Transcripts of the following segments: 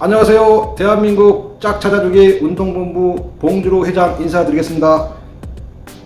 안녕하세요. 대한민국 짝 찾아주기 운동본부 봉주로 회장 인사드리겠습니다.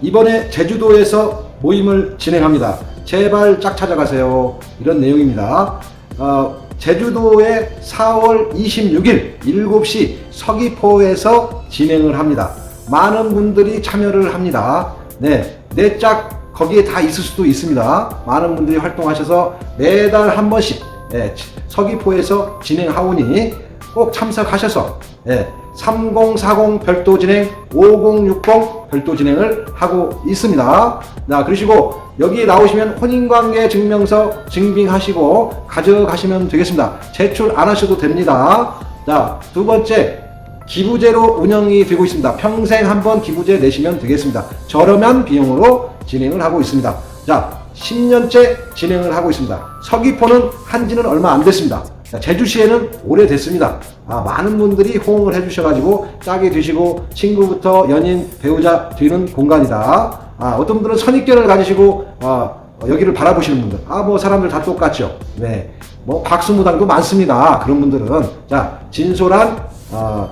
이번에 제주도에서 모임을 진행합니다. 제발 짝 찾아가세요. 이런 내용입니다. 어, 제주도에 4월 26일 7시 서귀포에서 진행을 합니다. 많은 분들이 참여를 합니다. 네, 내짝 거기에 다 있을 수도 있습니다. 많은 분들이 활동하셔서 매달 한 번씩 예, 서귀포에서 진행하오니 꼭 참석하셔서 예, 3040 별도 진행, 5060 별도 진행을 하고 있습니다. 자, 그러시고 여기 나오시면 혼인관계 증명서 증빙하시고 가져가시면 되겠습니다. 제출 안 하셔도 됩니다. 자, 두 번째 기부제로 운영이 되고 있습니다. 평생 한번 기부제 내시면 되겠습니다. 저렴한 비용으로 진행을 하고 있습니다. 자, 10년째 진행을 하고 있습니다. 서귀포는 한지는 얼마 안 됐습니다. 자, 제주시에는 오래됐습니다. 아, 많은 분들이 호응을 해주셔가지고 짝이 되시고 친구부터 연인, 배우자 되는 공간이다. 아, 어떤 분들은 선입견을 가지시고 아, 어, 여기를 바라보시는 분들, 아, 뭐 사람들 다 똑같죠. 네, 뭐 박수무당도 많습니다. 그런 분들은 자 진솔한 어,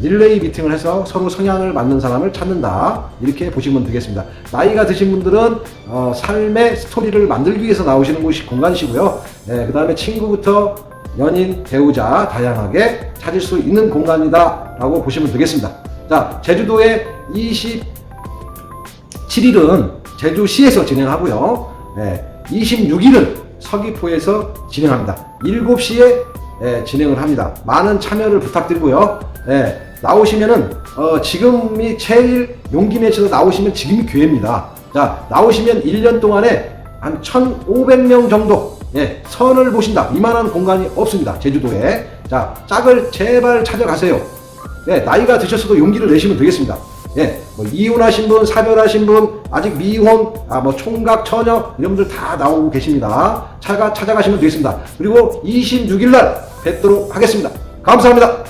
릴레이 미팅을 해서 서로 성향을 맞는 사람을 찾는다 이렇게 보시면 되겠습니다. 나이가 드신 분들은 어, 삶의 스토리를 만들기 위해서 나오시는 곳이 공간이시고요. 네, 그 다음에 친구부터 연인, 배우자 다양하게 찾을 수 있는 공간이다 라고 보시면 되겠습니다. 자, 제주도에 27일은 제주시에서 진행하고요. 네, 26일은 서귀포에서 진행합니다. 7시에 예, 진행을 합니다. 많은 참여를 부탁드리고요. 예, 나오시면은 어, 지금이 제일 용기 내셔서 나오시면 지금이 기회입니다. 자, 나오시면 1년 동안에 한 1,500명 정도 예, 선을 보신다. 이만한 공간이 없습니다. 제주도에. 자, 짝을 제발 찾아가세요. 예, 나이가 드셨어도 용기를 내시면 되겠습니다. 예, 뭐 이혼하신 분, 사별하신 분, 아직 미혼, 아, 뭐 총각, 처녀 이런 분들 다 나오고 계십니다. 차가 찾아가시면 되겠습니다. 그리고 26일 날 뵙도록 하겠습니다. 감사합니다.